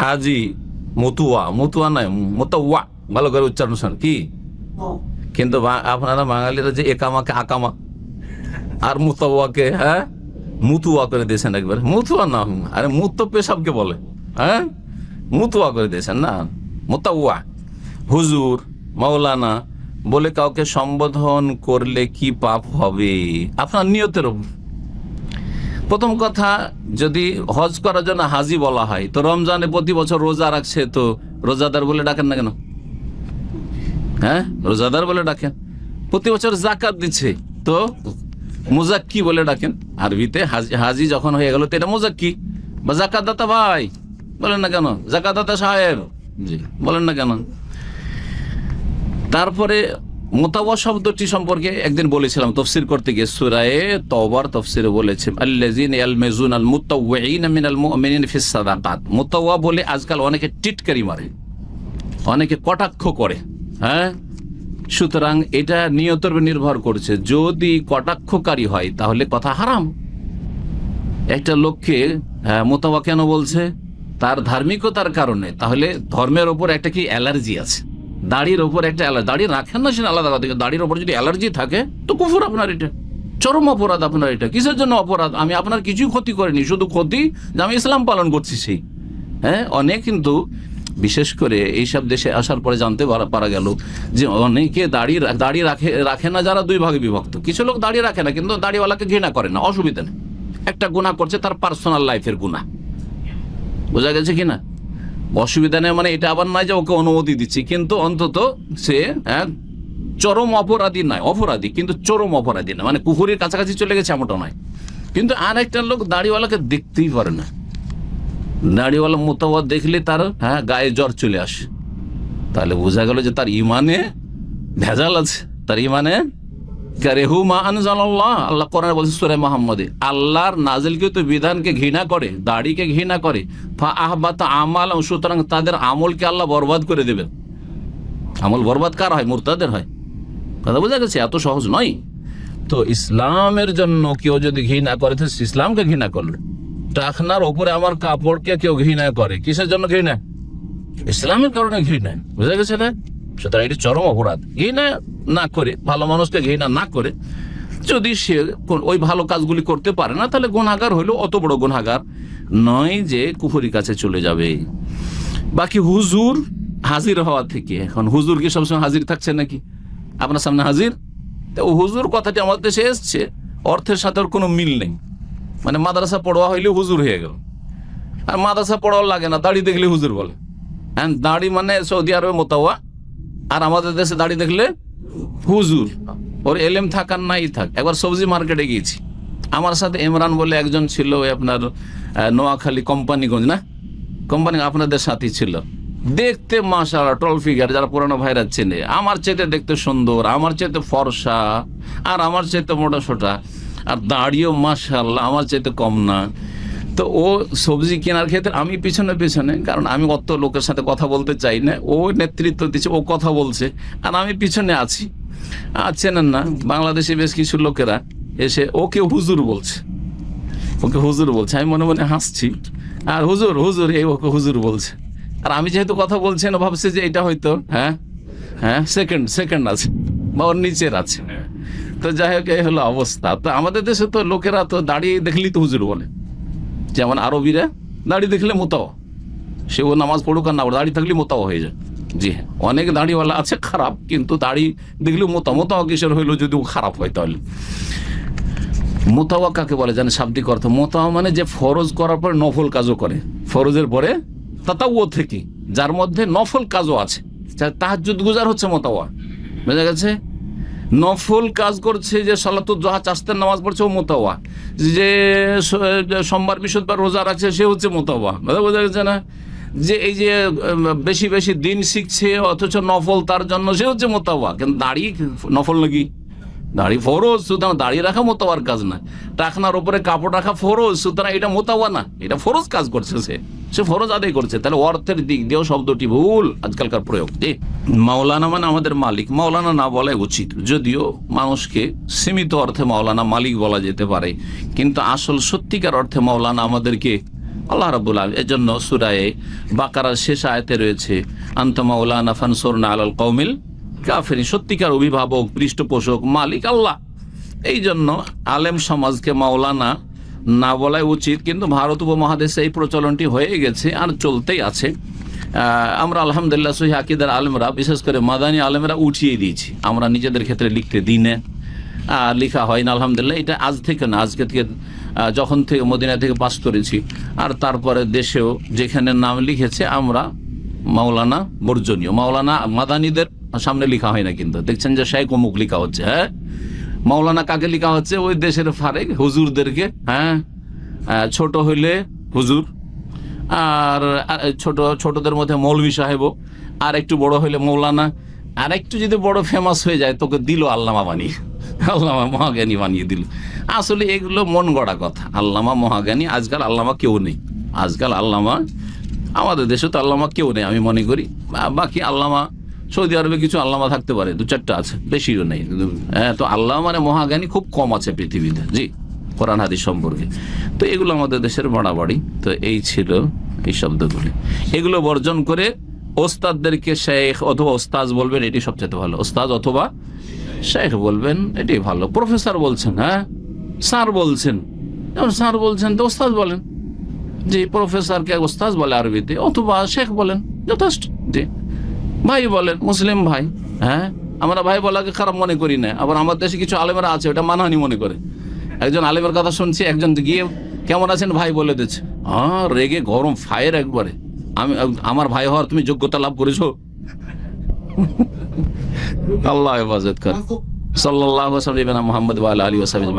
হাজি মতুয়া মতুয়া নয় মোতাওয়া ভালো করে উচ্চারণ শোন। কি? কিন্তু আপনারা বাঙালিরা যে একামাকে আকামা আর মুতাওয়াকে হ্যাঁ? মুতুয়া করে দিয়েছেন একবার। মুতুয়া না আরে মুত তো পেশাবকে বলে হ্যাঁ? মুতুয়া করে দিয়েছেন না? মুতাওয়া। হুজুর মাওলানা বলে কাউকে সম্বোধন করলে কি পাপ হবে? আপনার নিয়তের উপর। প্রথম কথা, যদি হজ করার জন্য হাজি বলা হয়, তো রমজানে প্রতি বছর রোজা রাখছে, তো রোজাদার বলে ডাকেন না কেন? হ্যাঁ? রোজাদার বলে ডাকেন। প্রতি বছর জাকাত দিচ্ছে, তো মুজাক্কি বলে ডাকেন। আরবিতে হাজি হাজি যখন হয়ে গেল, তো এটা মুজাক্কি। বা জাকাত দাতা ভাই, বলেন না কেন? জাকাত দাতা সাহেব। জি, বলেন না কেন? তারপরে মোতাবা শব্দটি সম্পর্কে একদিন বলেছিলাম তফসির করতে গিয়ে সুরায়ে তওবার তফসিরে বলেছে আল্লাযিন ইয়ালমিজুন আল মুতাওয়িন মিনাল মুমিনিন ফিস সাদাকাত। মুতাওয়া বলে আজকাল অনেকে টিটকারি মারে অনেকে কটাক্ষ করে হ্যাঁ? সুতরাং এটা নিয়তের নির্ভর করছে। যদি কটাক্ষকারী হয় তাহলে কথা হারাম। একটা লোককে হ্যাঁ, মোতাবা কেন বলছে? তার ধার্মিকতার কারণে। তাহলে ধর্মের ওপর একটা কি অ্যালার্জি আছে? দাড়ির ওপর একটা অ্যালার্জি, দাড়ি রাখেন না, সেটা আলাদা কথা। দাড়ির ওপর যদি অ্যালার্জি থাকে, তো কুফুর আপনার এটা। চরম অপরাধ আপনার এটা। কিসের জন্য অপরাধ? আমি আপনার কিছুই ক্ষতি করিনি, শুধু ক্ষতি যে আমি ইসলাম পালন করছি সেই। হ্যাঁ অনেক কিন্তু বিশেষ করে এইসব দেশে আসার পরে জানতে পারা- গেল যে অনেকে দাড়ি দাড়ি রাখে রাখে না যারা দুই ভাগে বিভক্ত। কিছু লোক দাড়ি রাখে না, কিন্তু দাড়িওয়ালাকে ঘৃণা করে না, অসুবিধা নেই। একটা গুণা করছে তার পার্সোনাল লাইফের গুণা বোঝা গেছে কি না অসুবিধা নেই মানে এটা আবার নয় যে ওকে অনুমতি দিচ্ছি কিন্তু অন্তত সে হ্যাঁ, চরম অপরাধী নয় অপরাধী কিন্তু চরম অপরাধী না মানে পুকুরের কাছাকাছি চলে গেছে এমনটা নয়। কিন্তু আর একটা লোক দাড়িওয়ালাকে দেখতেই পারে না। দাড়িওয়ালা মোতাবাদ দেখলে তার হ্যাঁ গায়ে জ্বর চলে আসে। তাহলে বোঝা গেল যে তার ইমানে ভেজাল আছে তার ইমানে কারেহু মা আনজাল্লাহ আল্লাহ কোরআনে বলছে সূরা মুহাম্মদে, আল্লাহর নাজিলকৃত বিধানকে ঘৃণা করে, দাড়িকে ঘৃণা করে। আহবাত আমাল সুতরাং তাদের আমলকে আল্লাহ বরবাদ করে দেবেন। আমল বরবাদ কার হয়? মুরতাদের হয়। কথা বোঝা গেছে? এত সহজ নয়। তো ইসলামের জন্য কেউ যদি ঘৃণা করে, তো ইসলামকে ঘৃণা করল। টাকনার ওপরে আমার কাপড়কে কেউ ঘৃণা করে, কিসের জন্য ঘৃণা? ইসলামের কারণে ঘৃণা। বুঝা গেছে না? সুতরাং এটি চরম অপরাধ। ঘৃণা না করে, ভালো মানুষকে ঘৃণা না করে, যদি সে ওই ভালো কাজগুলি করতে পারে না, তাহলে গুণাগার হইলেও অত বড় গুণাগার নয় যে কুফুরি কাছে চলে যাবে। বাকি হুজুর হাজির হওয়া থেকে, এখন হুজুর কি সবসময় হাজির থাকছে নাকি? আপনার সামনে হাজির? তো হুজুর কথাটি আমাদের দেশে এসছে, অর্থের সাথে ওর কোনো মিল নেই। মানে মাদ্রাসা পড়োয়া হইলে হুজুর হয়ে গেল। আর মাদ্রাসা পড়াও লাগে না, দাড়ি দেখলে হুজুর বলে। হ্যাঁ দাড়ি মানে সৌদি আরবে মোতাওয়া, আর আমাদের দেশে দাড়ি দেখলে হুজুর, ওর এলেম থাকার নাই থাক, একবার সবজি মার্কেটে গিয়েছি। আমার সাথে ইমরান বলে একজন ছিল ওই আপনার নোয়াখালী কোম্পানিগঞ্জ, না? কোম্পানি আপনাদের সাথী ছিল। দেখতে মাশাআল্লাহ টল ফিগার যারা পুরানো ভাইরা চেনে। আমার চেতে দেখতে সুন্দর, আমার চেতে ফর্সা, আর আমার চেতে মোটা সোটা। আর দাড়িও মাশাআল্লাহ, আমার চেতে কম না। তো ও সবজি কেনার ক্ষেত্রে আমি পিছনে পিছনে, কারণ আমি অত লোকের সাথে কথা বলতে চাই না, ও নেতৃত্ব দিচ্ছে, ও কথা বলছে, আর আমি পিছনে আছি। আর চেনেন না, বাংলাদেশে বেশ কিছু লোকেরা এসে ওকে হুজুর বলছে। ওকে হুজুর বলছে, আমি মনে মনে হাসছি। আর হুজুর হুজুর, এই ওকে হুজুর বলছে। আর আমি যেহেতু কথা বলছি না, ভাবছি যে এটা হয়তো হ্যাঁ হ্যাঁ সেকেন্ড সেকেন্ড আছে, বা ওর নিচের আছে। তো যাই হোক, এই হলো অবস্থা। তো আমাদের দেশে তো লোকেরা তো দাঁড়িয়ে দেখলেই তো হুজুর বলে। যেমন আরবিরা, দাড়ি দেখলে মোতাও। সে ও নামাজ পড়ুক আর না দাড়ি থাকলে মোতাও হয়ে যায়। জি হ্যাঁ অনেক দাড়িওয়ালা আছে, খারাপ, কিন্তু দাড়ি দেখলে মোতা মোতাও কিসের হইল যদি ও খারাপ হয় তাহলে? মোতাওয়া কাকে বলে জানে শাব্দিক অর্থ মোতাওয়া মানে যে ফরজ করার পরে নফল কাজও করে। ফরজের পরে তাতাও থেকে, যার মধ্যে নফল কাজও আছে। তাহাজুদ গুজার হচ্ছে মোতাওয়া। বুঝা গেছে? নফল কাজ করছে যে সালাতুল জহা, চাস্তের নামাজ পড়ছে, ও মোতাওয়া। যে সোমবার বৃহস্পতিবার রোজা রাখছে, সে হচ্ছে মোতাওয়া। বুঝা গেছে না? যে এই যে বেশি বেশি দিন শিখছে, অথচ নফল তার জন্য সে হচ্ছে মোতাওয়া। কিন্তু দাড়ি নফল নাকি? দাড়ি ফরজ, সুতরাং দাড়ি রাখা মোতাবার কাজ না। টাকনার উপরে কাপড় রাখা ফরজ, সুতরাং এটা মোতাবা না। এটা ফরজ কাজ করছে সে। সে ফরজ আদায় করছে, তাহলে অর্থের দিক দিয়েও শব্দটি ভুল, আজকালকার প্রয়োগ জি মাওলানা মানে আমাদের মালিক, মাওলানা না বলাই উচিত, যদিও মানুষকে সীমিত অর্থে মাওলানা মালিক বলা যেতে পারে, কিন্তু আসল সত্যিকার অর্থে মাওলানা আমাদেরকে আল্লাহ রাবুল আলম এর জন্য সুরায়ে বাকারার শেষ আয়তে রয়েছে আন্তমা উলানা ফানসোরনা আলাল কৌমিল কাফেরি সত্যিকার অভিভাবক, পৃষ্ঠপোষক, মালিক আল্লাহ, এই জন্য আলেম সমাজকে মাওলানা না বলাই উচিত, কিন্তু ভারত উপমহাদেশে এই প্রচলনটি হয়ে গেছে আর চলতেই আছে। আমরা আলহামদুলিল্লাহ সহি আকিদার আলেমরা, বিশেষ করে মাদানী আলেমরা উঠিয়ে দিয়েছি। আমরা নিজেদের ক্ষেত্রে লিখতে দিনে, আর লেখা হয় না, আলহামদুলিল্লাহ, এটা আজ থেকে না, আজকে থেকে যখন থেকে মদিনা থেকে পাস করেছি। আর তারপরে দেশেও যেখানে নাম লিখেছে, আমরা মাওলানা বর্জনীয়, মাওলানা মাদানীদের সামনে লেখা হয় না কিন্তু। দেখছেন যে শেখ অমুক লেখা হচ্ছে হ্যাঁ? মাওলানা কাকে লেখা হচ্ছে? ওই দেশের ফারেক, হুজুরদেরকে হ্যাঁ? ছোট হইলে হুজুর, আর ছোট, ছোটদের মধ্যে মৌলভী সাহেবও, আর একটু বড় হইলে মৌলানা, আর একটু যদি বড় ফেমাস হয়ে যায়, তোকে দিল আল্লামা বানিয়ে আল্লামা মহাজ্ঞানী বানিয়ে দিল। আসলে এগুলো মন গড়া কথা। আল্লামা মহাজ্ঞানী, আজকাল আল্লামা কেউ নেই। আজকাল আল্লামা, আমাদের দেশে তো আল্লামা কেউ নেই, আমি মনে করি। বাকি আল্লামা সৌদি আরবে কিছু আল্লামা থাকতে পারে, দু চারটা আছে, বেশিও নেই। হ্যাঁ তো আল্লাহ মানে মহাজ্ঞানী খুব কম আছে পৃথিবীতে। জি, কোরআন হাদিস সম্পর্কে। তো এগুলো আমাদের দেশের বাড়াবাড়ি। তো এই ছিল এই শব্দগুলি। এগুলো বর্জন করে ওস্তাদদেরকে শেখ অথবা ওস্তাজ বলবেন, এটি সবচেয়ে ভালো। ওস্তাদ অথবা শেখ বলবেন, এটি ভালো। প্রফেসর বলছেন হ্যাঁ স্যার বলছেন। স্যার বলছেন, তো ওস্তাদ বলেন। জি, প্রফেসরকে ওস্তাজ বলে আরবিতে, অথবা শেখ বলেন, যথেষ্ট। জি। ভাই বলেন মুসলিম ভাই হ্যাঁ? আমরা ভাই বলাকে খারাপ মনে করি না। আবার আমার দেশে কিছু আলেমেরা আছে ওটা মানহানি মনে করে। একজন আলেমের কথা শুনছি একজন গিয়ে কেমন আছেন ভাই? বলে দিচ্ছে। হ্যাঁ রেগে গরম ফায়ার একবারে। আমি আমার ভাই হওয়ার তুমি যোগ্যতা লাভ করেছ? আল্লাহ হেফাজত কর। সাল্লাহ মোহাম্মদ আলী ওসাবিজ